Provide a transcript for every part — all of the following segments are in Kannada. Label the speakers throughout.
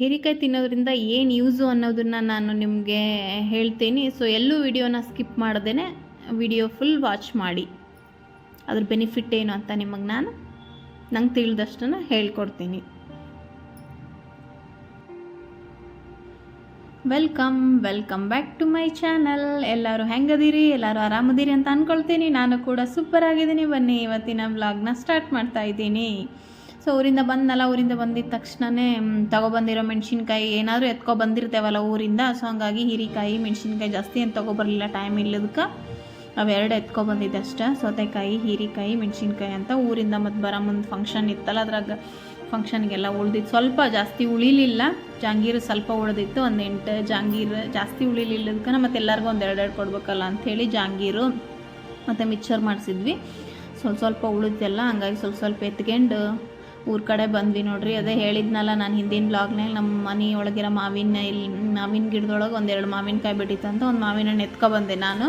Speaker 1: ಹೀರಿಕಾಯಿ ತಿನ್ನೋದ್ರಿಂದ ಏನು ಯೂಸು ಅನ್ನೋದನ್ನು ನಾನು ನಿಮಗೆ ಹೇಳ್ತೀನಿ. ಸೊ ಎಲ್ಲೂ ವಿಡಿಯೋನ ಸ್ಕಿಪ್ ಮಾಡ್ದೇ ವಿಡಿಯೋ ಫುಲ್ ವಾಚ್ ಮಾಡಿ. ಅದ್ರ ಬೆನಿಫಿಟ್ ಏನು ಅಂತ ನಿಮಗೆ ನಾನು ನಂಗೆ ತಿಳಿದಷ್ಟನ್ನು ಹೇಳ್ಕೊಡ್ತೀನಿ. Welcome welcome back to my channel ಎಲ್ಲರೂ ಹೆಂಗದಿರಿ? ಎಲ್ಲರೂ ಆರಾಮದಿರಿ ಅಂತ ಅಂದ್ಕೊಳ್ತೀನಿ ನಾನು ಕೂಡ ಸೂಪರ್ ಆಗಿದ್ದೀನಿ. ಬನ್ನಿ, ಇವತ್ತಿನ ವ್ಲಾಗ್ನ ಸ್ಟಾರ್ಟ್ ಮಾಡ್ತಾ ಇದ್ದೀನಿ. ಸೊ ಊರಿಂದ ಬಂದನಲ್ಲ, ಊರಿಂದ ಬಂದಿದ್ದ ತಕ್ಷಣವೇ ತೊಗೊಬಂದಿರೋ ಮೆಣಸಿನ್ಕಾಯಿ ಏನಾದರೂ ಎತ್ಕೊ ಬಂದಿರ್ತೇವಲ್ಲ ಊರಿಂದ. ಸೊ ಹಂಗಾಗಿ ಹೀರಿಕಾಯಿ, ಮೆಣಸಿನ್ಕಾಯಿ ಜಾಸ್ತಿ ಏನು ತೊಗೊಬರಲಿಲ್ಲ ಟೈಮ್ ಇಲ್ಲದಕ್ಕೆ ಅವೆರಡು ಎತ್ಕೊ ಬಂದಿದ್ದೆ ಅಷ್ಟೇ. ಸೌತೆಕಾಯಿ, ಹೀರಿಕಾಯಿ, ಮೆಣಸಿನ್ಕಾಯಿ ಅಂತ ಊರಿಂದ ಮತ್ತು ಬರೋ ಮುಂದೆ ಫಂಕ್ಷನ್ ಇತ್ತಲ್ಲ ಅದ್ರಾಗ. ಫಂಕ್ಷನ್ಗೆಲ್ಲ ಉಳ್ದಿತ್ತು ಸ್ವಲ್ಪ ಜಾಸ್ತಿ ಉಳಿಲಿಲ್ಲ. ಜಾಂಗೀರು ಸ್ವಲ್ಪ ಉಳ್ದಿತ್ತು. ಒಂದು ಎಂಟು ಜಾಂಗೀರು ಜಾಸ್ತಿ ಉಳಿಲಿಲ್ಲದಕ್ಕೆ ಮತ್ತು ಎಲ್ಲರಿಗೂ ಒಂದು ಎರಡೆರಡು ಕೊಡ್ಬೇಕಲ್ಲ ಅಂಥೇಳಿ ಜಾಂಗೀರು ಮತ್ತು ಮಿಕ್ಸರ್ ಮಾಡಿಸಿದ್ವಿ. ಸ್ವಲ್ಪ ಸ್ವಲ್ಪ ಉಳಿದೆಲ್ಲ ಹಂಗಾಗಿ ಸ್ವಲ್ಪ ಸ್ವಲ್ಪ ಎತ್ಕೊಂಡು ಊರ ಕಡೆ ಬಂದ್ವಿ ನೋಡ್ರಿ. ಅದೇ ಹೇಳಿದ್ನಲ್ಲ ನಾನು ಹಿಂದಿನ ಬ್ಲಾಗ್ನಾಗ ನಮ್ಮ ಮನೆ ಒಳಗಿರೋ ಮಾವಿನ ಇಲ್ಲಿ ಮಾವಿನ ಗಿಡದೊಳಗೆ ಒಂದೆರಡು ಮಾವಿನಕಾಯಿ ಬಿಟ್ಟಿತ್ತಂತ ಒಂದು ಮಾವಿನ ಹಣ್ಣು ಎತ್ಕೊಬಂದೆ ನಾನು.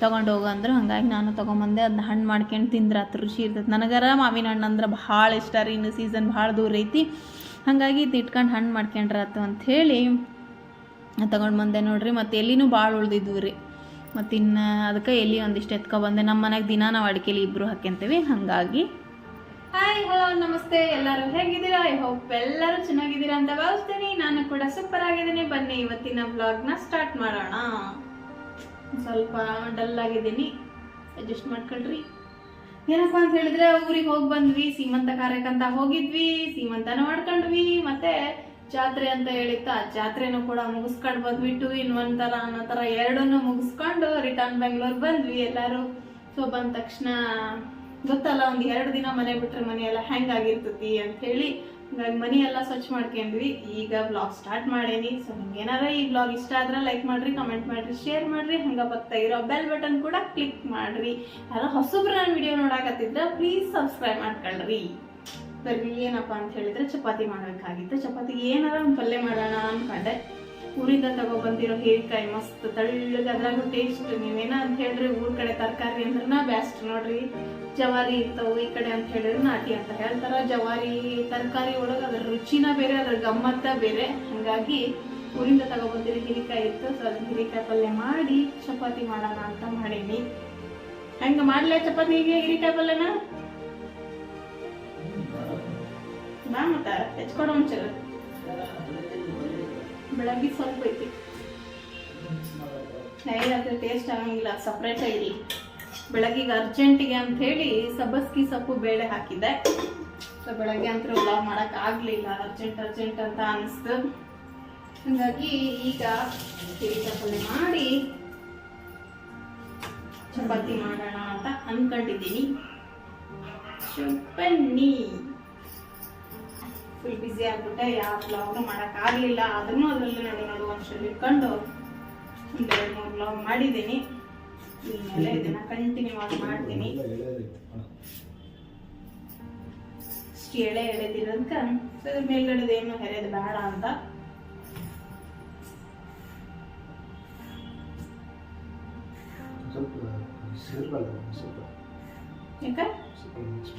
Speaker 1: ತೊಗೊಂಡು ಹೋಗು ಅಂದ್ರೆ. ಹಂಗಾಗಿ ನಾನು ತೊಗೊಂಬಂದೆ. ಅದನ್ನ ಹಣ್ಣು ಮಾಡ್ಕೊಂಡು ತಿಂದ್ರೆ ರುಚಿ ಇರ್ತೈತೆ. ನನಗರ ಮಾವಿನ ಹಣ್ಣು ಅಂದ್ರೆ ಭಾಳ ಇಷ್ಟ ರೀ. ಇನ್ನು ಸೀಸನ್ ಭಾಳ ದೂರ ಐತಿ. ಹಾಗಾಗಿ ಇದು ಇಟ್ಕೊಂಡು ಹಣ್ಣು ಮಾಡ್ಕೊಂಡ್ರತ್ತು ಅಂಥೇಳಿ ತೊಗೊಂಡು ಬಂದೆ ನೋಡ್ರಿ. ಮತ್ತು ಎಲ್ಲಿನೂ ಭಾಳ ಉಳ್ದಿದ್ವು ರೀ. ಮತ್ತು ಇನ್ನು ಅದಕ್ಕೆ ಎಲ್ಲಿ ಒಂದಿಷ್ಟು ಎತ್ಕೊಬಂದೆ. ನಮ್ಮ ಮನೆಗೆ ದಿನ ನಾವು ಅಡಿಕೆಲಿ ಇಬ್ಬರು ಹಾಕ್ಯಂತೀವಿ. ಹಾಗಾಗಿ ಹಾಯ್ ಹಲೋ ನಮಸ್ತೆ. ಎಲ್ಲರೂ ಹೇಗಿದ್ದೀರಾ? ಐ ಹೋಪ್ ಎಲ್ಲರೂ ಚೆನ್ನಾಗಿದ್ದೀರಾ ಅಂತ ಭಾವಿಸ್ತೀನಿ. ನಾನು ಕೂಡ ಸೂಪರ್ ಆಗಿದ್ದೀನಿ. ಬನ್ನಿ, ಇವತ್ತಿನ ಬ್ಲಾಗ್ನ ಸ್ಟಾರ್ಟ್ ಮಾಡೋಣ. ಸ್ವಲ್ಪ ಡಲ್ ಆಗಿದ್ದೀನಿ. ಅಡ್ಜಸ್ಟ್ ಮಾಡ್ಕೊಳ್ರಿ. ಏನಪ್ಪ ಅಂತ ಹೇಳಿದ್ರೆ, ಊರಿಗೆ ಹೋಗಿ ಬಂದ್ವಿ. ಸೀಮಂತ ಕಾರ್ಯಕ್ಕಂತ ಹೋಗಿದ್ವಿ. ಸೀಮಂತನ ಮಾಡ್ಕೊಂಡ್ವಿ. ಮತ್ತೆ ಜಾತ್ರೆ ಅಂತ ಹೇಳಿತ್ತಾ ಆ ಜಾತ್ರೆನೂ ಕೂಡ ಮುಗಿಸ್ಕೊಂಡು ಬಂದ್ಬಿಟ್ಟು ಟೂ ಇನ್ ಒನ್ ತರ ಅನ್ನೋ ತರ ಎರಡನ್ನೂ ಮುಗಿಸ್ಕೊಂಡು ರಿಟರ್ನ್ ಬೆಂಗ್ಳೂರ್ ಬಂದ್ವಿ ಎಲ್ಲರೂ. ಸೊ ಬಂದ ತಕ್ಷಣ ಗೊತ್ತಲ್ಲ, ಒಂದು ಎರಡು ದಿನ ಮನೆ ಬಿಟ್ರೆ ಮನೆ ಎಲ್ಲ ಹೆಂಗ್ ಆಗಿರ್ತತಿ ಅಂತ ಹೇಳಿ, ಹಂಗಾಗಿ ಮನಿ ಎಲ್ಲ ಸ್ವಚ್ಛ ಮಾಡ್ಕೊಂಡ್ವಿ. ಈಗ ಬ್ಲಾಗ್ ಸ್ಟಾರ್ಟ್ ಮಾಡೇನಿ. ಸೊ ಏನಾರ ಈ ಬ್ಲಾಗ್ ಇಷ್ಟ ಆದ್ರೆ ಲೈಕ್ ಮಾಡ್ರಿ ಕಮೆಂಟ್ ಮಾಡ್ರಿ ಶೇರ್ ಮಾಡ್ರಿ. ಹಂಗ ಬರ್ತಾ ಇರೋ ಬೆಲ್ ಬಟನ್ ಕೂಡ ಕ್ಲಿಕ್ ಮಾಡ್ರಿ. ಯಾರೋ ಹೊಸಬ್ರು ನಾನು ವಿಡಿಯೋ ನೋಡಾಕತ್ತಿದ್ರ ಪ್ಲೀಸ್ ಸಬ್ಸ್ಕ್ರೈಬ್ ಮಾಡ್ಕೊಳ್ರಿ. ಬರ್ರಿ ಏನಪ್ಪಾ ಅಂತ ಹೇಳಿದ್ರೆ ಚಪಾತಿ ಮಾಡ್ಬೇಕಾಗಿತ್ತು. ಚಪಾತಿಗೆ ಏನಾರ ಒಂದು ಪಲ್ಯ ಮಾಡೋಣ ಅನ್ಕೊಂಡೆ. ಊರಿಂದ ತಗೊಬಂದಿರೋ ಹೀರಿಕಾಯಿ ಮಸ್ತ್ ತಳ್ಳಗೆ ಅದ್ರಾಗೂ ಟೇಸ್ಟ್ ನೀವೇನ ಅಂತ ಹೇಳ್ರಿ. ಊರ್ ಕಡೆ ತರಕಾರಿ ಅಂದ್ರನ ಬೆಸ್ಟ್ ನೋಡ್ರಿ. ಜವಾರಿ ಇರ್ತಾವು ಈ ಕಡೆ ಅಂತ ಹೇಳಿದ್ರೆ ನಾಟಿ ಅಂತ ಹೇಳ್ತಾರ ಜವಾರಿ, ತರಕಾರಿ ಒಳಗೆ ಅದ್ರ ರುಚಿನ ಬೇರೆ, ಅದ್ರ ಗಮ್ಮತ್ತ ಬೇರೆ. ಹಂಗಾಗಿ ಊರಿಂದ ತಗೊಬಂದಿರಿ ಹಿರಿಕಾಯಿ ಇತ್ತು. ಸೊ ಅದನ್ನ ಹಿರಿಕಾಯಿ ಪಲ್ಯ ಮಾಡಿ ಚಪಾತಿ ಮಾಡೋಣ ಅಂತ ಮಾಡೀನಿ. ಹೆಂಗ ಮಾಡ್ಲೆ ಚಪಾತಿಗೆ ಹಿರಿಕಾಯಿ ಪಲ್ಯನ? ಬಾ ಮತ್ತ, ಹೆಚ್ಕೊಡೋ ಮುಂಚೆ ಬೆಳಗ್ಗೆ ಸ್ವಲ್ಪ ಐತಿ. ಟೇಸ್ಟ್ ಆಗಂಗಿಲ್ಲ ಸಪ್ರೇಟ್ ಇರಲಿ ಬೆಳಗ್ಗೆಗೆ ಅರ್ಜೆಂಟಿಗೆ ಅಂತ ಹೇಳಿ ಸಬ್ಬಸ್ಗಿ ಸೊಪ್ಪು ಬೇಳೆ ಹಾಕಿದ್ದೆ. ಸೊ ಬೆಳಗ್ಗೆ ಅಂತೂ ಬ್ಲಾಗ್ ಮಾಡಕ್ ಆಗ್ಲಿಲ್ಲ, ಅರ್ಜೆಂಟ್ ಅರ್ಜೆಂಟ್ ಅಂತ ಅನಿಸ್ತು. ಹಂಗಾಗಿ ಈಗ ಪಲ್ಯ ಮಾಡಿ ಚಪಾತಿ ಮಾಡೋಣ ಅಂತ ಅನ್ಕೊಂಡಿದ್ದೀನಿ. ಚಪ್ಪನ್ನಿ ಫುಲ್ ಬ್ಯುಸಿ ಆಗ್ಬಿಟ್ಟೆ, ಯಾವ ಬ್ಲಾಗ್ನು ಮಾಡಕ್ ಆಗ್ಲಿಲ್ಲ. ಅದನ್ನು ಅದರಲ್ಲಿ ನಾನು ನಡು ಇಟ್ಕೊಂಡು ಒಂದ್ ಎರಡು ಮೂರು ಬ್ಲಾಗ್ ಮಾಡಿದ್ದೀನಿ. ಕಂಟಿನ್ಯೂ ಆಗಿ ಮಾಡ್ತೀನಿ. ಇಷ್ಟು ಎಳೆ ಎಳೆದಿರೋದಕ್ಕ ಅದ್ರ ಮೇಲ್ಗಡೆದು ಏನು ಹೆರೆದು ಬೇಡ ಅಂತ.
Speaker 2: ಸ್ವಲ್ಪ ಸೇರ್ಬಲ್ಲ ಸ್ವಲ್ಪ.
Speaker 1: ಯಾಕ?
Speaker 2: ಸ್ವಲ್ಪ ಮಿಕ್ಸ್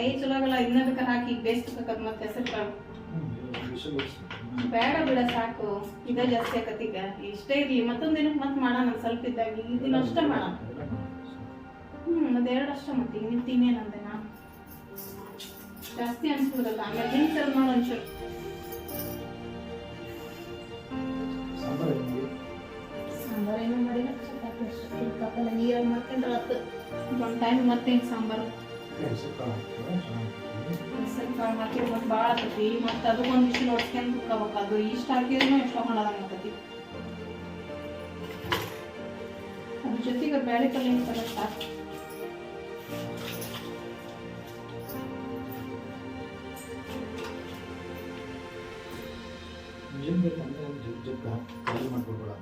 Speaker 1: ಐ ಚಲೋ ಆಗಲ್ಲ. ಇದನ್ನ ಬೇಕಾದ್ರೆ ಹಾಕಿ ಬೇಯಿಸ್ಬೇಕದ್ ಮತ್ತೆ ಹೆಸರು ಕಾಳು ಬೇಡ ಬಿಡ ಸಾಕು. ಇದ ಜಾಸ್ತಿ ಆಕತ್ ಈಗ ಇಷ್ಟೇ ಇರ್ಲಿ. ಮತ್ತೊಂದ್ ದಿನಕ್ಕೆ ಮತ್ತೆ ಮಾಡೋಣ ಸ್ವಲ್ಪ ಇದ್ದಾಗ. ಈ ದಿನ ಅಷ್ಟೇ ಮಾಡೋಣ ಹ್ಮ್ ಅದೆರಡು ಅಷ್ಟೇ ಮತ್ತೆ. ಇನ್ನು ತಿನ್ನೇನಂತೆ ನಾ ಜಾಸ್ತಿ ಅನ್ಸ್ಬೋದಲ್ಲ ಆಮೇಲೆ ತಿನ್ಸಲ್ ಸರ್ ಒಂಚೂರು.
Speaker 2: ಸಾಂಬಾರ್ ಹೆಂಗೆ
Speaker 1: ಸಾಂಬಾರ್ ಏನೋ ಮಾಡಿಲ್ಲ. ನೀರಲ್ಲಿ ಮಾಡ್ಕೊಂಡ್ರೆ ಆತು. ಒಂದು ಟೈಮ್ ಮತ್ತೆ ಸಾಂಬಾರು? ಹಾಕಿದ್ರೆ ಮತ್ತೆ ಭಾಳ ಆಕತಿ. ಮತ್ತೆ ಅದು ನೋಡ್ಸ್ಕೊಂಡು ಅದು ಇಷ್ಟ ಹಾಕಿದ್ರು ಅದ್ರ ಜೊತೆಗೆ ಬೇಳೆ ಪಲ್ಯ ಸಾಕು
Speaker 2: ಖಾಲಿ
Speaker 1: ಮಾಡೋದೇನಿಲ್ಲ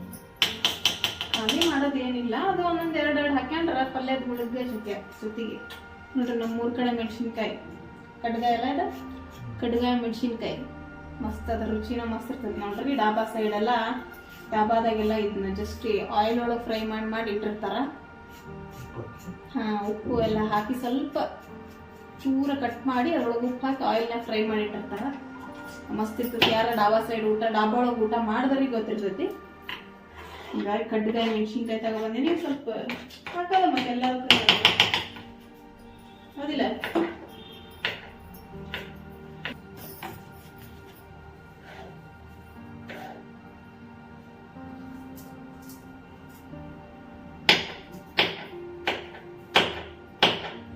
Speaker 1: ಮಾಡೋದು ಏನಿಲ್ಲ ಅದು ಒಂದೊಂದು ಎರಡೆರಡು ಎರಡು ಹಾಕ್ಯಂಡ್ರ ಪಲ್ಯದ ಗುಳಿಗೆ ಜೊತೆ ಜೊತೆಗೆ. ನೋಡ್ರಿ ನಮ್ಮ ಮೂರು ಕಡೆ ಮೆಣಸಿನ್ಕಾಯಿ. ಕಡ್ಗಾಯ ಎಲ್ಲ ಇದೆ? ಕಡ್ಗ ಮೆಣಸಿನ್ಕಾಯಿ. ಮಸ್ತ್ ಅದ, ರುಚಿನ ಮಸ್ತ್ ಇರ್ತದೆ. ನೋಡ್ರಿ ಡಾಬಾ ಸೈಡ್ ಎಲ್ಲ ಡಾಬಾದಾಗೆಲ್ಲ ಇದನ್ನ ಜಸ್ಟ್ ಆಯಿಲ್ ಒಳಗೆ ಫ್ರೈ ಮಾಡಿ ಮಾಡಿ ಇಟ್ಟಿರ್ತಾರ. ಹಾ, ಉಪ್ಪು ಎಲ್ಲ ಹಾಕಿ ಸ್ವಲ್ಪ ಚೂರ ಕಟ್ ಮಾಡಿ ಅದ್ರೊಳಗೆ ಉಪ್ಪು ಹಾಕಿ ಆಯಿಲ್ನ ಫ್ರೈ ಮಾಡಿ ಇಟ್ಟಿರ್ತಾರ. ಮಸ್ತ್ ಇರ್ತೈತಿ ಯಾರ ಡಾಬಾ ಸೈಡ್ ಊಟ, ಡಾಬಾ ಒಳಗೆ ಊಟ ಮಾಡಿದ್ರಿಗೆ ಗೊತ್ತಿರ್ತೈತಿ. ಹೀಗಾಗಿ ಕಡ್ಡಿಕಾಯಿ ಮೆಣಸಿನ್ಕಾಯಿ ತಗೊಬಂದಿನಿ. ಸ್ವಲ್ಪ ಹಾಕಲ್ಲ ಮತ್ತೆ ಎಲ್ಲದಕ್ಕೂ ಹೌದಿಲ್ಲ?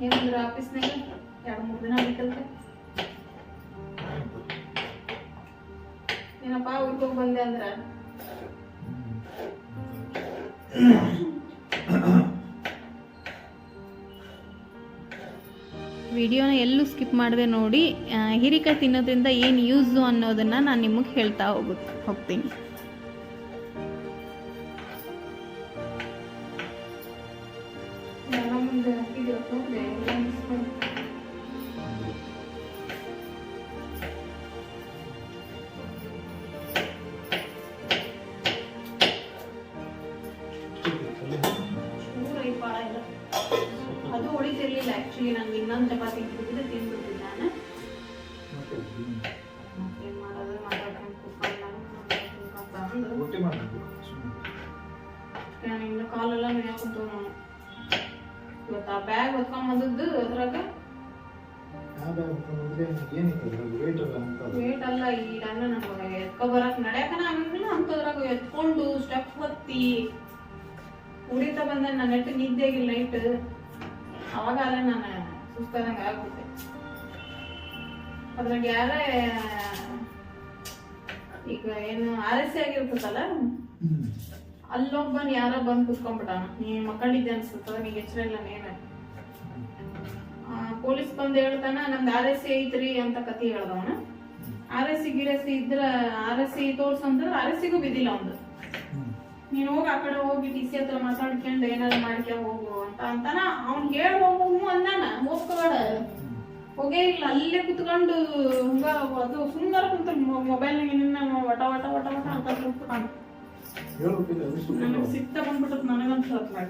Speaker 1: ಏನಂದ್ರ ಆಫೀಸ್ನಾಗ ಎರಡು, ಮೂರು ದಿನ ಬಿಟ್ಟಲ್ರಿ ಏನಪ್ಪ ಊರ್ಗೋಗಿ ಬಂದೆ ಅಂದ್ರ? ವಿಡಿಯೋನ ಎಲ್ಲೂ ಸ್ಕಿಪ್ ಮಾಡದೆ ನೋಡಿ. ಹಿರಿಕಾಯಿ ತಿನ್ನೋದ್ರಿಂದ ಏನು ಯೂಸು ಅನ್ನೋದನ್ನು ನಾನು ನಿಮಗೆ ಹೇಳ್ತಾ ಹೋಗು ಹೋಗ್ತೀನಿ. ಅದು ಹೊಡಿತಿರ್ಲಿಲ್ಲ ಆಕ್ಚುಲಿ ನಂಗೆ ಇನ್ನೊಂದು ಚಪಾತಿ ಇಟ್ಟಿದ್ರೆ ತಿಂದ್ಬಿಟ್ಟಿದ್ದೆ ನಾನು ಮತ್ತೇನ್ ಮಾಡೋದು ಮಾತಾಡ್ಕೊಂಡು ಕೂತ್ಕೊಂಡು ನಾನು ತಿನ್ಕೊಂತ ಇನ್ನು ಕಾಲೆಲ್ಲ ಇವತ್ತು ಆ ಬ್ಯಾಗ್ ಹೊತ್ಕೊಂಬಂದದ್ದು ಅದ್ರಾಗ?
Speaker 2: ವೇಟ್ ಅಲ್ಲ.
Speaker 1: ಅಲ್ಲ ಈ ನಮ್ಗೆ ಎತ್ಕೊ ಬರಕ್ ನಡ್ಯಾಕನ ಆಗಂಗಿಲ್ಲ. ಅಂತದ್ರಾಗ ಎತ್ಕೊಂಡು ಸ್ಟೆಪ್ ಹೊತ್ತಿ ಉಡಿತಾ ಬಂದ. ನನ್ನ ನೆಟ್ಟು ನಿದ್ದೆಗಿಲ್ಲ ನೈಟ್ ಅವಾಗ ಅಲ್ಲ ನಾನು ಸುಸ್ತಾದಂಗೆ ಆಗ್ಬಿಟ್ಟೆ. ಅದ್ರಾಗ ಯಾರೇ ಈಗ ಏನು ಆರ್ ಎಸ್ ಸಿ ಆಗಿರ್ತದಲ್ಲ. ಅಲ್ಲೊಬ್ಬನ್ ಯಾರ ಬಂದ್ ಕುತ್ಕೊಂಡ್ಬಿಟ್ಟಾನ. ನೀ ಮಕ್ಕಳಿದ್ದೆ ಅನ್ಸುತ್ತ? ನೀ ಎಚ್ಚರ ಇಲ್ಲ ನೇನ. ಪೊಲೀಸ್ ಬಂದ್ ಹೇಳ್ತಾನ ನಮ್ದು ಆರ್ ಎಸ್ ಸಿ ಐತ್ರಿ ಅಂತ ಕತಿ ಹೇಳ್ದವನ. ಆರ್ ಎಸ್ ಸಿ ಗಿರಸಿ ಇದ್ರ, ಆರ್ ಎಸ್ ಸಿ ತೋರ್ಸಂದ್ರ ಆರ್ ಎಸ್ ಸಿಗೂ ಬಿದ್ದಿಲ್ಲ ಒಂದು. ನೀನ್ ಹೋಗಿ ಆ ಕಡೆ ಹೋಗಿ ಟಿ ಸಿ ಹತ್ರ ಮಾತಾಡ್ಕೊಂಡು ಏನಾರ ಮಾಡ್ಕ್ಯ ಹೋಗು ಅಂತ ಅಂತಾನ. ಅವ್ನ್ ಹೇಳ್ ಹೋಗು ಅಂದಾನ ಹೋಗ್ಕೋಬೇಡ ಹೋಗೇ ಇಲ್ಲ, ಅಲ್ಲೇ ಕುತ್ಕೊಂಡು ಹಂಗ ಅದು ಸುಂದರ ಕುಂತ ಮೊಬೈಲ್ ವಟ ವಟ ವಟ ವಟ ಅಂತ ಕುತ್ಕೊಂಡು.
Speaker 2: ಹೇಳ್ಬೇಕಿಲ್ಲ,
Speaker 1: ಬಂದ್ಬಿಟ್ಟು ನನಗಂತ ಹೊತ್ಲಾಗ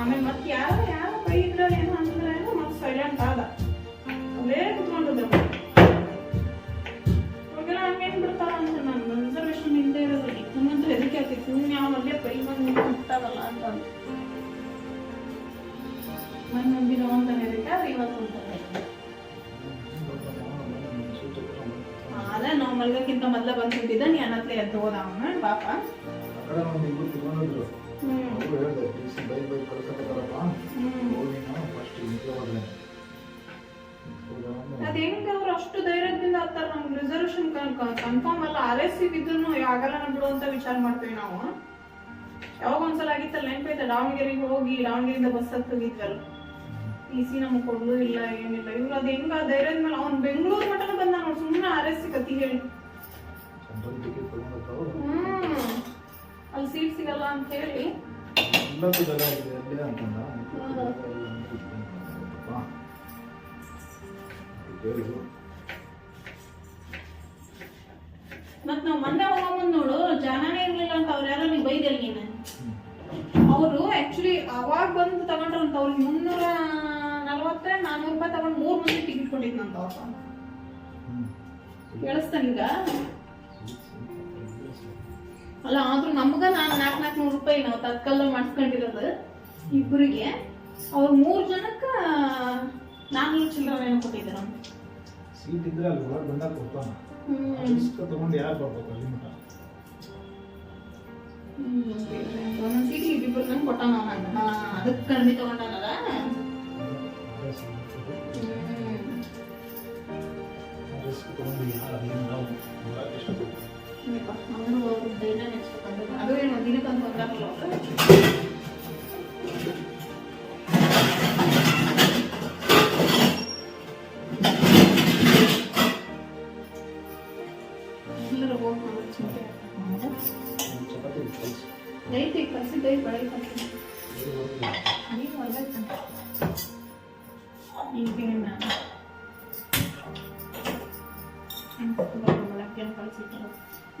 Speaker 1: ಆಮೇಲೆ ಮತ್ತೆ ಯಾರ ಯಾರು ಕೈ ಇದ್ರ ಏನೋ ಅಂದ್ರೆ ಮತ್ತೆ ಸೈಲೆಂಟ್ ಆದ. ಅವರೇ ಕುತ್ಕೊಂಡಿದ್ರು ಅವಾಗೆಲ್ಲ ಹಂಗೇನ್ ಬಿಡ್ತಾರ ಅಂತ ನಾನು. ರಿಸರ್ವೇಶನ್ ಹಿಂದೆ ಇರೋದು. ನಿಮ್ಮಂತೂ ಹೆದರಿಕೆ ಆಗ್ತಿತ್ತು. ಇವ್ನು ಯಾವ ಅಲ್ಲೇ ಕೈ ಬಂದು ಅಂತ. ನಂಬಿದ ಇವತ್ತು ಅಂತ. ಮಲ್ಗಕ್ಕಿಂತ ಮೊದ್ಲ ಬಂದ್ಬಿಟ್ಟಿದ್ದ. ನೀ ಅನ್ನತ್ಲೆ ಎದ್ದು ಹೋದ ಅವನ. ಪಾಪ. ಹ್ಮ್.
Speaker 2: ಅವ್ರು
Speaker 1: ಅಷ್ಟು ಧೈರ್ಯದಿಂದ ಹತ್ತಾರ? ನಮ್ಗೆ ರಿಸರ್ವೇಶನ್ ಕನ್ಫರ್ಮ್ ಅಲ್ಲ. ಆರ್ ಎಸ್ ಸಿ ಆಗಲ್ಲ ಬಿಡು ಅಂತ ವಿಚಾರ ಮಾಡ್ತೇವೆ ನಾವು. ಯಾವಾಗ ಒಂದ್ಸಲ ಆಗಿತ್ತಲ್ಲ ನೆನಪೈತೆ ದಾವಣಗೆರೆಗೆ ಹೋಗಿ ದಾವಣಗೆರೆಯಿಂದ ಬಸ್ ಹತ್ತಿ ಹೋಗಿದ್ವಲ್ಲ. ಟಿ ಸಿ ನಮ್ಗೆ ಕೊಡ್ಲೂ ಇಲ್ಲ ಏನಿಲ್ಲ. ಇವ್ರು ಅದ್ ಹೆಂಗ ಧೈರ್ಯದ ಮೇಲೆ ಅವ್ನ್ ಬೆಂಗಳೂರು ಬಂದ ನೋಡಿ ಸುಮ್ಮನೆ ಆರ್ ಎಸ್ ಕತಿ ಹೇಳಿ. ಹ್ಮ್ ಅಲ್ಲಿ ಸೀಟ್ ಸಿಗಲ್ಲ ಅಂತ ಹೇಳಿ. ಮತ್ ನಾವ್ ಮೊನ್ನೆ ಹೋಗಂಬಂದ್ ನೋಡು ಜಾನಾನೇ ಇರ್ಲಿಲ್ಲ ಅಂತ ಅವ್ರ ಯಾರೋ ನೀವ್ ಬೈದಲ್ ನೀನು. ಅವರು ಆಕ್ಚುಲಿ ಅವಾಗ ಬಂದು ತಗೊಂಡ್ರಂತ ಅವ್ರಿಗೆ ಮುನ್ನೂರ ನಲ್ವತ್ತ ನಾನ್ನೂರು ರೂಪಾಯಿ ತಗೊಂಡು ಮೂರ್ ಮಂದಿ ಟಿಕೆಟ್ ಕೊಟ್ಟಿದ್ನಂತ ಅವ್ರ. ಕೇಳಿಸ್ತಾನೀಗ ಅಲ್ಲ ಆದ್ರೂ ನಮ್ಗ ನಾನು ನಾಲ್ಕು ನಾಲ್ಕು ನೂರು ರೂಪಾಯಿ ನಾವು ತತ್ಕಲ್ಲ ಮಾಡಿಸ್ಕೊಂಡಿರೋದು ಇಬ್ಬರಿಗೆ ಅವ್ರು ಮೂರ್ ಜನಕ್ಕ ನಾನ್ನೂರು ಚಿಲ್ಲರ ಏನೋ ಕೊಟ್ಟಿದ್ದಾರೆ
Speaker 2: ಸೀಟ್ ಇದ್ರೆ ಅಲ್ಲಿ ಒಳಗೆ ಬಂದಾಗ ಕೊಡ್ತಾನ.
Speaker 1: ಹ್ಮ್.
Speaker 2: ರಿಸ್ಕ್ ತಗೊಂಡು ಯಾರು ಬರ್ಬೇಕು ಅಲ್ಲಿ ಮಟ
Speaker 1: ಒಂದೊಂದ್ ಸೀಟಿಗೆ ಇಬ್ಬಿಬ್ರು ನಂಗೆ ಕೊಟ್ಟಾನ ಅವನ ಅದಕ್ಕೆ ಕಡಿಮೆ ತಗೊಂಡಾನಲ್ಲ? ಮಾಡೋದು ಚಿಂತೆ ಆಗ್ತದೆ.
Speaker 2: ಒಂದು ಚಪಾತಿ ಕಲಿಸಿ
Speaker 1: ಐತಿ, ಬೆಳಗ್ಗೆ. ನೀನು?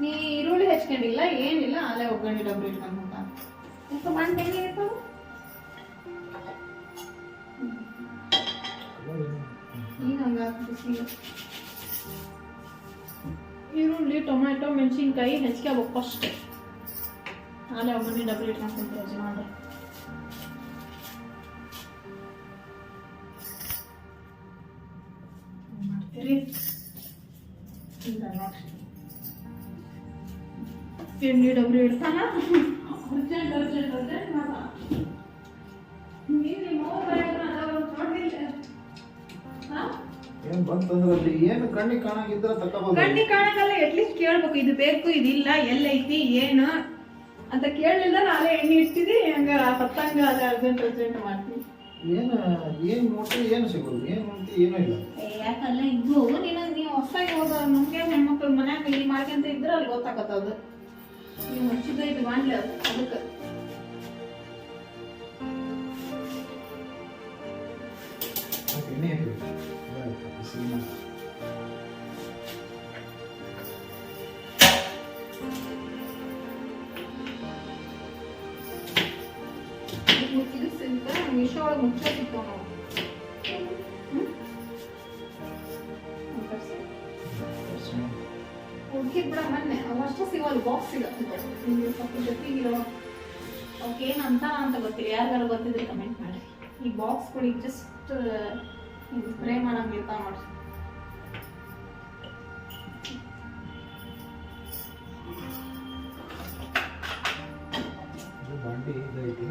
Speaker 1: ನೀ ಈರುಳ್ಳಿ ಹೆಚ್ಕೊಂಡಿಲ್ಲ ಏನಿಲ್ಲ ಅಲ್ಲೇ ಒಗ್ಗರಣೆ ಡಬ್ರಿ ಇಟ್ಕೊಂಡು ಊಟ ಹೆಂಗೆ ಇರ್ತದೆ ಈಗ ಹಂಗಾಗ್ಬಿಟ್ಟು ಈರುಳ್ಳಿ ಟೊಮೆಟೊ ಮೆಣಸಿನ್ಕಾಯಿ ಹೆಚ್ಕೋಬೇಕು ಫಸ್ಟ್ ನಾಳೆ ಒಗ್ಗರಣೆ ಡಬ್ರಿ ಯಜಮಾನ್ರೆ. ಏನ್ ಮಾಡ್ತೀರಿ? ಇಲ್ಲ ಎಣ್ಣೆ ಡಬ್ರಿ ಇಡ್ತಾನ ಅರ್ಜೆಂಟ್ ಅರ್ಜೆಂಟ್ ಅರ್ಜೆಂಟ್ ಮಾಡ
Speaker 2: ಏನ್ ಬಂತಂದ್ರೆ ಅಲ್ಲಿ ಏನು ಕಣ್ಣಿಗೆ ಕಾಣಂಗಿದ್ರ ತಕೋಬೋದು
Speaker 1: ಕಣ್ಣಿಗೆ ಕಾಣಕಲ್ಲ ಅಟ್ಲೀಸ್ಟ್ ಕೇಳ್ಬೇಕು ಇದು ಬೇಕು ಇದಿಲ್ಲ ಎಲ್ಲೈತಿ ಏನು? ಅಂತ ಕೇಳಲಿಲ್ಲ ನಾಳೆ ಎಣ್ಣೆ ಇಡ್ತಿದ್ದಿ ಹಂಗ ಸತ್ತಂಗ ಅದ ಅರ್ಜೆಂಟ್ ಅರ್ಜೆಂಟ್ ಮಾಡ್ತೀನಿ.
Speaker 2: ಏನು ಏನ್ ನೋಡ್ತಿ ಏನು ಸಿಗೋದು? ಏನ್ ನೋಡ್ತಿ ಏನೂ ಇಲ್ಲ.
Speaker 1: ಯಾಕಲ್ಲ ಇದು ನೀನು ನೀವು ಹೊಸದಾಗಿ ಹೋದ ನಮ್ಗೆ ಹೆಣ್ಮಕ್ಳು ಮನ್ಯಾಗ ಇಲ್ಲಿ ಮಾಡ್ಕೊಂತ ಇದ್ರೆ ಅಲ್ಲಿ ಗೊತ್ತಾಗತ್ತದು ನೀವು ಹಚ್ಚಿದ ಇದು ಮಾಡ್ಲಿ ಅದು ಅದಕ್ಕೆ
Speaker 2: ಮತ್ತೆ ಎಣ್ಣೆ ಹಾಕಿದ್ರು ಸೀಮಾ
Speaker 1: ಹುಡುಕಿದ್ ಬಿಡ ಮೊನ್ನೆ ಅವಷ್ಟು ಸಿಗೋಲ್ಲ ಬಾಕ್ಸ್ ಸಿಗತ್ತೆ. ಜೊತೆಗಿರೋ ಅವಕ್ಕೆ ಏನು ಅಂತ ಅಂತ ಗೊತ್ತಿಲ್ಲ. ಯಾರಿಗಾರು ಗೊತ್ತಿದ್ರೆ ಕಮೆಂಟ್ ಮಾಡಿ. ಈ ಬಾಕ್ಸ್ಗಳಿಗೆ ಜಸ್ಟ್ ಸ್ಪ್ರೇ ಮಾಡಂಗಿರ್ತಾವ ನೋಡಿ
Speaker 2: ಇದು ಬಂಡಿ ಇದೈತಿ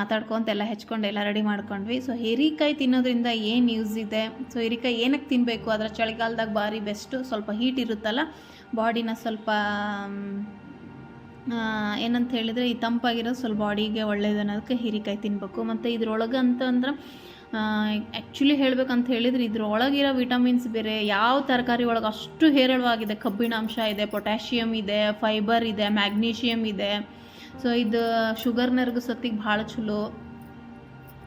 Speaker 1: ಮಾತಾಡ್ಕೊಂತ ಎಲ್ಲ ಹೆಚ್ಕೊಂಡು ಎಲ್ಲ ರೆಡಿ ಮಾಡ್ಕೊಂಡ್ವಿ. ಸೊ ಹೀರಿಕಾಯಿ ತಿನ್ನೋದ್ರಿಂದ ಏನು ಯೂಸ್ ಇದೆ? ಸೊ ಹೀರಿಕಾಯಿ ಏನಕ್ಕೆ ತಿನ್ನಬೇಕು ಅದರ ಚಳಿಗಾಲದಾಗ ಭಾರಿ ಬೆಸ್ಟು ಸ್ವಲ್ಪ ಹೀಟ್ ಇರುತ್ತಲ್ಲ? ಬಾಡಿನ ಸ್ವಲ್ಪ ಏನಂತ ಹೇಳಿದರೆ ಈ ತಂಪಾಗಿರೋದು ಸ್ವಲ್ಪ ಬಾಡಿಗೆ ಒಳ್ಳೇದು ಅನ್ನೋದಕ್ಕೆ ಹೀರಿಕಾಯಿ ತಿನ್ನಬೇಕು ಮತ್ತು ಇದ್ರೊಳಗೆ ಅಂತಂದ್ರೆ ಆ್ಯಕ್ಚುಲಿ ಹೇಳ್ಬೇಕಂತ ಹೇಳಿದ್ರೆ ಇದ್ರೊಳಗಿರೋ ವಿಟಮಿನ್ಸ್ ಬೇರೆ, ಯಾವ ತರಕಾರಿ ಒಳಗೆ ಅಷ್ಟು ಹೇರಳವಾಗಿದೆ? ಕಬ್ಬಿಣಾಂಶ ಇದೆ ಪೊಟ್ಯಾಷಿಯಮ್ ಇದೆ ಫೈಬರ್ ಇದೆ ಮ್ಯಾಗ್ನೀಷಿಯಮ್ ಇದೆ. ಸೊ ಇದು ಶುಗರ್ನರ್ಗೂ ಸತ್ತಿಗೆ ಭಾಳ ಚಲೋ.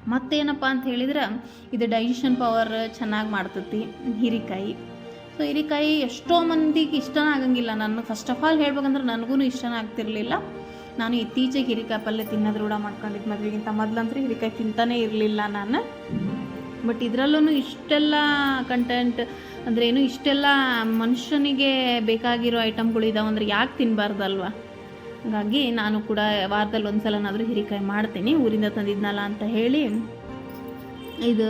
Speaker 1: ಮತ್ತೇನಪ್ಪ ಅಂತ ಹೇಳಿದ್ರೆ, ಇದು ಡೈಜೆಷನ್ ಪವರ್ ಚೆನ್ನಾಗಿ ಮಾಡ್ತತಿ ಹೀರಿಕಾಯಿ. ಸೊ ಹೀರಿಕಾಯಿ ಎಷ್ಟೋ ಮಂದಿಗೆ ಇಷ್ಟನೇ ಆಗಂಗಿಲ್ಲ. ನಾನು ಫಸ್ಟ್ ಆಫ್ ಆಲ್ ಹೇಳ್ಬೇಕಂದ್ರೆ ನನಗೂ ಇಷ್ಟನೇ ಆಗ್ತಿರಲಿಲ್ಲ. ನಾನು ಇತ್ತೀಚೆಗೆ ಹೀರಿಕಾಯಿ ಪಲ್ಯ ತಿನ್ನೋದು ರೂಢ ಮಾಡ್ಕೊಂಡಿದ್ದು ಮದುವೆಗಿಂತ ಮೊದಲಂತೂ ಹೀರಿಕಾಯಿ ತಿಂತಾನೇ ಇರಲಿಲ್ಲ ನಾನು. ಬಟ್ ಇದರಲ್ಲೂ ಇಷ್ಟೆಲ್ಲ ಕಂಟೆಂಟ್ ಅಂದ್ರೆ ಏನು ಇಷ್ಟೆಲ್ಲ ಮನುಷ್ಯನಿಗೆ ಬೇಕಾಗಿರೋ ಐಟಮ್ಗಳು ಇದಾವೆ ಅಂದ್ರೆ ಯಾಕೆ ತಿನ್ನಬಾರ್ದಲ್ವಾ ಹಾಗಾಗಿ ನಾನು ಕೂಡ ವಾರದಲ್ಲಿ ಒಂದು ಸಲನಾದರೂ ಹೀರಿಕಾಯಿ ಮಾಡ್ತೀನಿ, ಊರಿಂದ ತಂದಿದ್ನಲ್ಲ ಅಂತ ಹೇಳಿ. ಇದು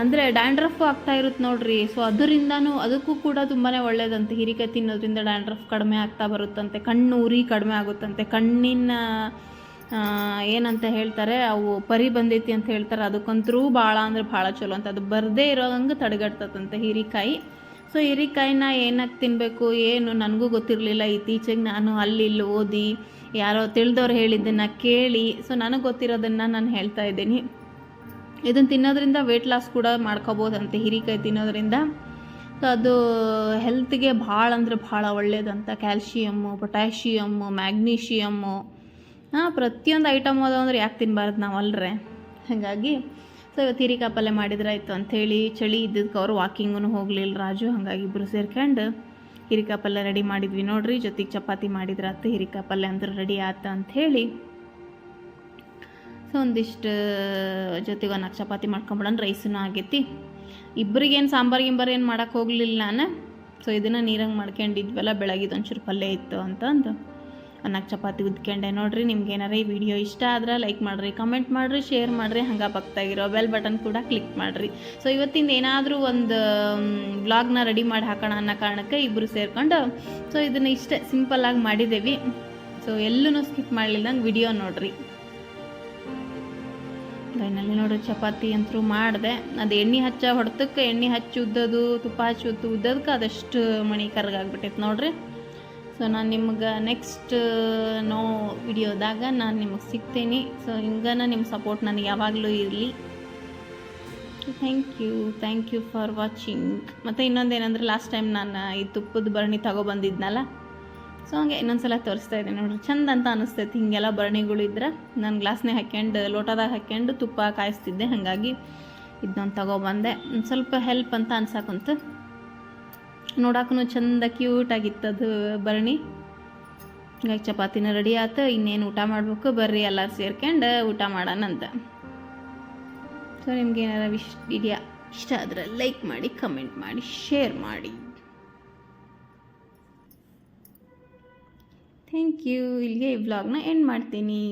Speaker 1: ಅಂದರೆ ಡ್ಯಾಂಡ್ರಫ್ ಆಗ್ತಾ ಇರುತ್ತೆ ನೋಡ್ರಿ ಸೊ ಅದರಿಂದನೂ ಅದಕ್ಕೂ ಕೂಡ ತುಂಬಾ ಒಳ್ಳೇದಂತೆ. ಹೀರಿಕಾಯಿ ತಿನ್ನೋದ್ರಿಂದ ಡ್ಯಾಂಡ್ರಫ್ ಕಡಿಮೆ ಆಗ್ತಾ ಬರುತ್ತಂತೆ, ಕಣ್ಣು ಉರಿ ಕಡಿಮೆ ಆಗುತ್ತಂತೆ. ಕಣ್ಣಿನ ಏನಂತ ಹೇಳ್ತಾರೆ, ಅವು ಪರಿ ಬಂದೈತಿ ಅಂತ ಹೇಳ್ತಾರೆ, ಅದಕ್ಕಂತರೂ ಭಾಳ ಅಂದ್ರೆ ಭಾಳ ಚಲೋ ಅಂತ. ಅದು ಬರದೇ ಇರೋಂಗೆ ತಡೆಗಟ್ತದಂತೆ ಹೀರಿಕಾಯಿ. ಸೊ ಹೀರಿಕಾಯಿನ ಏನಕ್ಕೆ ತಿನ್ನಬೇಕು ಏನು ನನಗೂ ಗೊತ್ತಿರಲಿಲ್ಲ. ಇತ್ತೀಚೆಗೆ ನಾನು ಅಲ್ಲಿ ಇಲ್ಲಿ ಓದಿ ಯಾರೋ ತಿಳಿದವ್ರು ಹೇಳಿದ್ದನ್ನು ಕೇಳಿ ಸೊ ನನಗೆ ಗೊತ್ತಿರೋದನ್ನು ನಾನು ಹೇಳ್ತಾ ಇದ್ದೀನಿ. ಇದನ್ನು ತಿನ್ನೋದ್ರಿಂದ ವೆಯ್ಟ್ ಲಾಸ್ ಕೂಡ ಮಾಡ್ಕೋಬೋದಂತೆ, ಹೀರಿಕಾಯಿ ತಿನ್ನೋದ್ರಿಂದ. ಸೊ ಅದು ಹೆಲ್ತ್ಗೆ ಭಾಳ ಅಂದರೆ ಭಾಳ ಒಳ್ಳೇದಂತ. ಕ್ಯಾಲ್ಶಿಯಮ್ಮು ಪೊಟ್ಯಾಷಿಯಮ್ಮು ಮ್ಯಾಗ್ನೀಷಿಯಮ್ಮು ಪ್ರತಿಯೊಂದು ಐಟಮ್ ಅದಾವ ಅಂದರೆ ಯಾಕೆ ತಿನ್ನಬಾರ್ದು ನಾವು ಹಾಗಾಗಿ ಸೊ ಇವತ್ತು ಹೀರಿಕಾಯಿ ಪಲ್ಯ ಮಾಡಿದ್ರಾಯ್ತು ಅಂಥೇಳಿ ಚಳಿ ಇದ್ದಿದ್ದಕ್ಕೆ ಅವರು ವಾಕಿಂಗೂ ಹೋಗಲಿಲ್ಲ. ರಾಜು ಹಾಗಾಗಿ ಇಬ್ಬರು ಸೇರ್ಕೊಂಡು ಹೀರಿಕಾಯಿ ಪಲ್ಯ ರೆಡಿ ಮಾಡಿದ್ವಿ ನೋಡ್ರಿ, ಜೊತೆಗೆ ಚಪಾತಿ ಮಾಡಿದ್ರಾತು ಹೀರಿಕಾಯಿ ಪಲ್ಯ ಅಂದ್ರೆ ರೆಡಿ ಆತ ಅಂಥೇಳಿ ಸೊ ಒಂದಿಷ್ಟು, ಜೊತೆಗೆ ಒಂದು ನಾಲ್ಕು ಚಪಾತಿ ಮಾಡ್ಕೊಂಬಿಡೋಣ ರೈಸೂ ಆಗೈತಿ. ಇಬ್ಬರಿಗೇನು ಸಾಂಬಾರು ಗಿಂಬಾರು ಏನು ಮಾಡೋಕ್ಕೆ ಹೋಗಲಿಲ್ಲ ನಾನು. ಸೊ ಇದನ್ನು ನೀರಂಗೆ ಮಾಡ್ಕೊಂಡಿದ್ವಲ್ಲ ಬೆಳಗ್ಗೆ ಒಂಚೂರು ಪಲ್ಯ ಇತ್ತು ಅಂತಂದು ನಾಲ್ಕು ಚಪಾತಿ ಉದ್ಕೊಂಡೆ. ನೋಡ್ರಿ ನಿಮ್ಗೆ ಏನಾರ ಈ ವಿಡಿಯೋ ಇಷ್ಟ ಆದ್ರೆ ಲೈಕ್ ಮಾಡಿರಿ ಕಮೆಂಟ್ ಮಾಡಿರಿ ಶೇರ್ ಮಾಡಿರಿ, ಹಂಗೆ ಪಕ್ತಾಗಿರೋ ಬೆಲ್ ಬಟನ್ ಕೂಡ ಕ್ಲಿಕ್ ಮಾಡಿರಿ. ಸೊ ಇವತ್ತಿಂದ ಏನಾದರೂ ಒಂದು ವ್ಲಾಗ್ನ ರೆಡಿ ಮಾಡಿ ಹಾಕೋಣ ಅನ್ನೋ ಕಾರಣಕ್ಕೆ ಇಬ್ಬರು ಸೇರ್ಕೊಂಡು ಸೊ ಇದನ್ನು ಇಷ್ಟೇ ಸಿಂಪಲ್ಲಾಗಿ ಮಾಡಿದ್ದೇವೆ ಸೊ ಎಲ್ಲೂ ಸ್ಕಿಪ್ ಮಾಡಲಿಲ್ಲ ವಿಡಿಯೋ ನೋಡ್ರಿ. ಗೈನಲ್ಲಿ ನೋಡ್ರಿ, ಚಪಾತಿ ಅಂತೂ ಮಾಡಿದೆ. ಅದು ಎಣ್ಣೆ ಹಚ್ಚ ಹೊಡೆತಕ್ಕೆ, ಎಣ್ಣೆ ಹಚ್ಚಿ ಉದ್ದದು ತುಪ್ಪ ಹಚ್ಚಿ ಉದ್ದು ಉದ್ದದಕ್ಕೆ ಅದಷ್ಟು ಮಣಿ ಕರ್ಗಾಗ್ಬಿಟ್ಟೈತೆ ನೋಡ್ರಿ. ಸೊ ನಾನು ನಿಮ್ಗೆ ನೆಕ್ಸ್ಟ್ ನೋ ವಿಡಿಯೋದಾಗ ನಾನು ನಿಮಗೆ ಸಿಗ್ತೀನಿ. ಸೊ ಹಿಂಗನ ನಿಮ್ಮ ಸಪೋರ್ಟ್ ನನಗೆ ಯಾವಾಗಲೂ ಇರಲಿ. Thank you thank you for watching ಮತ್ತು ಇನ್ನೊಂದೇನೆಂದ್ರೆ ಲಾಸ್ಟ್ ಟೈಮ್ ನಾನು ಈ ತುಪ್ಪದ ಭರಣಿ ತಗೊಬಂದಿದ್ನಲ್ಲ? ಸೊ ಹಂಗೆ ಇನ್ನೊಂದ್ಸಲ ತೋರಿಸ್ತಾ ಇದ್ದೀನಿ ನೋಡ್ರಿ. ಚಂದ ಅಂತ ಅನಿಸ್ತೈತಿ, ಹಿಂಗೆಲ್ಲ ಭರಣಿಗಳು ಇದ್ರೆ. ನಾನು ಗ್ಲಾಸ್ನೇ ಹಾಕ್ಯಂಡು, ಲೋಟದಾಗ ಹಾಕ್ಯಂಡು ತುಪ್ಪ ಕಾಯಿಸ್ತಿದ್ದೆ, ಹಾಗಾಗಿ ಇದನ್ನ ತಗೊಬಂದೆ. ಒಂದು ಸ್ವಲ್ಪ ಹೆಲ್ಪ್ ಅಂತ ಅನ್ಸಾಕುಂತು. ನೋಡಕ್ಕೂ ಚಂದ ಕ್ಯೂಟ್ ಆಗಿತ್ತು ಅದು ಭರಣಿ. ಹಿಂಗಾಗಿ ಚಪಾತಿನ ರೆಡಿ ಆತು, ಇನ್ನೇನು ಊಟ ಮಾಡ್ಬೇಕು? ಬರ್ರಿ ಎಲ್ಲರೂ ಸೇರ್ಕೊಂಡು ಊಟ ಮಾಡೋಣಂತ ಸೊ ನಿಮ್ಗೆ ಏನಾರ ವಿಶ್ ಇದೆಯಾ? ಇಷ್ಟ ಆದರೆ ಲೈಕ್ ಮಾಡಿ ಕಮೆಂಟ್ ಮಾಡಿ ಶೇರ್ ಮಾಡಿ. ಥ್ಯಾಂಕ್ ಯು ಇಲ್ಲಿಗೆ ಈ ವ್ಲಾಗ್ನ ಎಂಡ್ ಮಾಡ್ತೀನಿ.